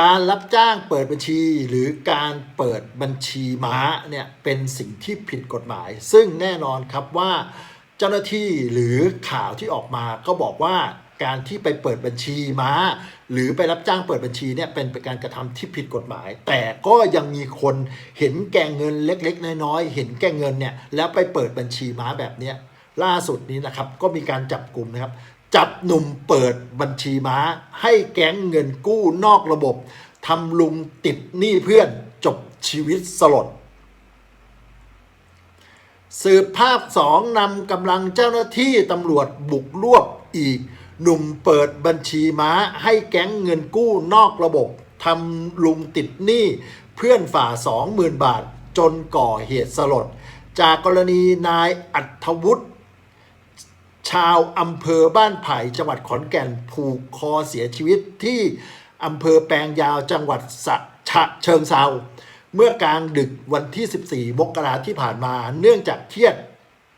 การรับจ้างเปิดบัญชีหรือการเปิดบัญชีม้าเนี่ยเป็นสิ่งที่ผิดกฎหมาย ซึ่งแน่นอนครับว่าเจ้าหน้าที่หรือข่าวที่ออกมาก็บอกว่าการที่ไปเปิดบัญชีม้า หรือไปรับจ้างเปิดบัญชีเนี่ยเป็นการกระทำที่ผิดกฎหมาย แต่ก็ยังมีคนเห็นแก่เงินเล็ก ๆ น้อยๆเห็นแก่เงินเนี่ยแล้วไปเปิดบัญชีม้าแบบเนี้ยล่าสุดนี้นะครับก็มีการจับกลุ่มนะครับ จับหนุ่มเปิดบัญชีม้า ให้แก๊งเงินกู้นอกระบบทำลุงติดหนี้เพื่อนจบชีวิตสลด สืบภาคสองนำกำลังเจ้าหน้าที่ตำรวจบุกรวบอีก หนุ่มเปิดบัญชีม้า ให้แก๊งเงินกู้นอกระบบทำลุงติดหนี้เพื่อนฝ่า20,000บาทจนก่อเหตุสลด จากกรณีนายอัธวุฒิ ชาวอำเภอบ้านไผ่จังหวัดขอนแก่นผูกคอเสียชีวิตที่อำเภอแปลงยาวจังหวัดสะฉะเชิงเซาเมื่อกลางดึกวันที่ 14 มกราที่ผ่านมา เนื่องจากเครียด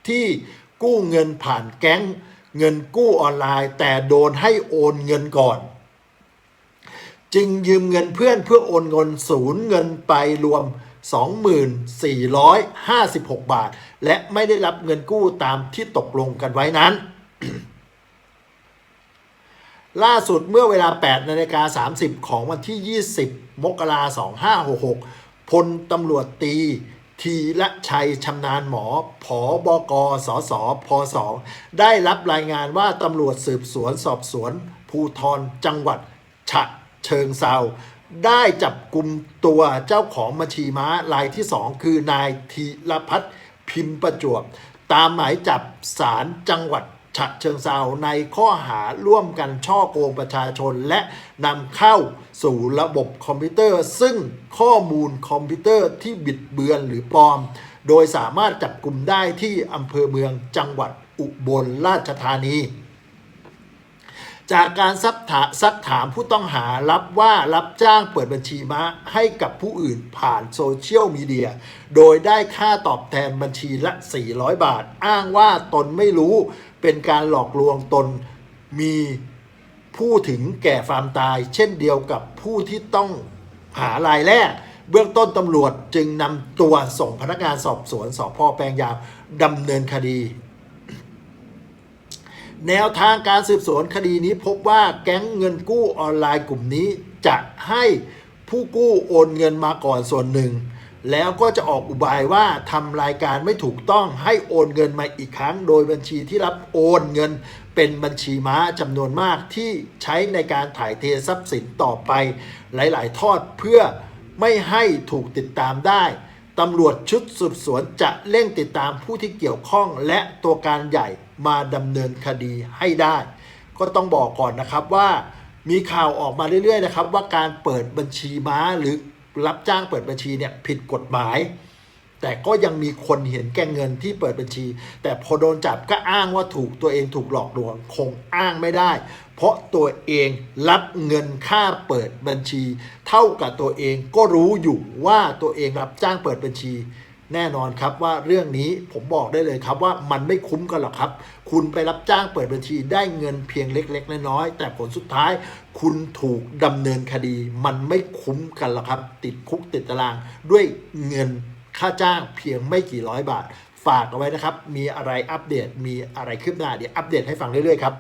ที่กู้เงินผ่านแก๊งเงินกู้ออนไลน์ แต่โดนให้โอนเงินก่อน จึงยืมเงินเพื่อนเพื่อโอนเงินศูนย์เงินไปรวม 2456 บาท และไม่ได้รับเงินกู้ตามที่ตกลงกันไว้นั้น ล่าสุดเมื่อเวลา 8นาฬิกา30 ของวันที่ 20 มกราคม2566 พลตำรวจตีทีละชัยชำนาญหมอผอบกสสพสได้รับรายงานว่าตำรวจสืบสวนสอบสวน ภูทรจังหวัดฉะเชิงเซา ได้จับกลุ่มตัวเจ้าของบัญชีม้ารายที่ 2 คือนายธีรพัฒน์พิมพ์ประจวบ ตามหมายจับศาลจังหวัดฉะเชิงเซาในข้อหาร่วมกันช่อโกงประชาชนและนำเข้าสู่ระบบคอมพิวเตอร์ ซึ่งข้อมูลคอมพิวเตอร์ที่บิดเบือนหรือปลอม โดยสามารถจับกลุ่มได้ที่อำเภอเมืองจังหวัดอุบลราชธานี จากการซักถาซักถามผู้ต้องหารับว่ารับจ้างเปิดบัญชีม้าให้กับผู้อื่นผ่านโซเชียลมีเดีย โดยได้ค่าตอบแทนบัญชีละ 400 บาท อ้างว่าตนไม่รู้เป็นการหลอกลวงตนมีผู้ถึงแก่ความตาย เช่นเดียวกับผู้ที่ต้องหารายแรก เบื้องต้นตำรวจจึงนำตัวส่งพนักงานสอบสวนสพแปลงยาวดำเนินคดี แนวทางการสืบสวนคดีนี้พบว่าแก๊งเงินกู้ออนไลน์กลุ่มนี้ จะให้ผู้กู้โอนเงินมาก่อนส่วนหนึ่ง แล้วก็จะออกอุบายว่าทำรายการไม่ถูกต้องให้โอนเงินมาอีกครั้ง โดยบัญชีที่รับโอนเงินเป็นบัญชีม้าจำนวนมากที่ใช้ในการถ่ายเททรัพย์สินต่อไป หลาย ๆ ทอดเพื่อไม่ให้ถูกติดตามได้ ตำรวจชุดสืบสวนจะเร่งติดตามผู้ที่เกี่ยวข้องและตัวการใหญ่มาดำเนินคดีให้ได้ ก็ต้องบอกก่อนนะครับว่ามีข่าวออกมาเรื่อยๆนะครับว่าการเปิดบัญชีม้าหรือรับจ้างเปิดบัญชีเนี่ยผิดกฎหมาย แต่ก็ยังมีคนเห็นแก่เงินที่เปิดบัญชี แต่พอโดนจับก็อ้างว่าถูกตัวเองถูกหลอกลวงคงอ้างไม่ได้ เพราะตัวเองรับเงินค่าเปิดบัญชี เท่ากับตัวเองก็รู้อยู่ว่าตัวเองรับจ้างเปิดบัญชี แน่นอนครับว่าเรื่องนี้ผมบอกได้เลยครับว่ามันไม่คุ้มกันหรอกครับ คุณไปรับจ้างเปิดบัญชีได้เงินเพียงเล็ก ๆ น้อยๆแต่ผลสุดท้าย คุณถูกดำเนินคดี มันไม่คุ้มกันหรอกครับ ติดคุกติดตารางด้วยเงิน ค่าจ้างเพียงไม่กี่ร้อยบาท ฝากเอาไว้นะครับ มีอะไรอัปเดต มีอะไรคืบหน้าเดี๋ยวอัปเดตให้ฟังเรื่อยๆครับ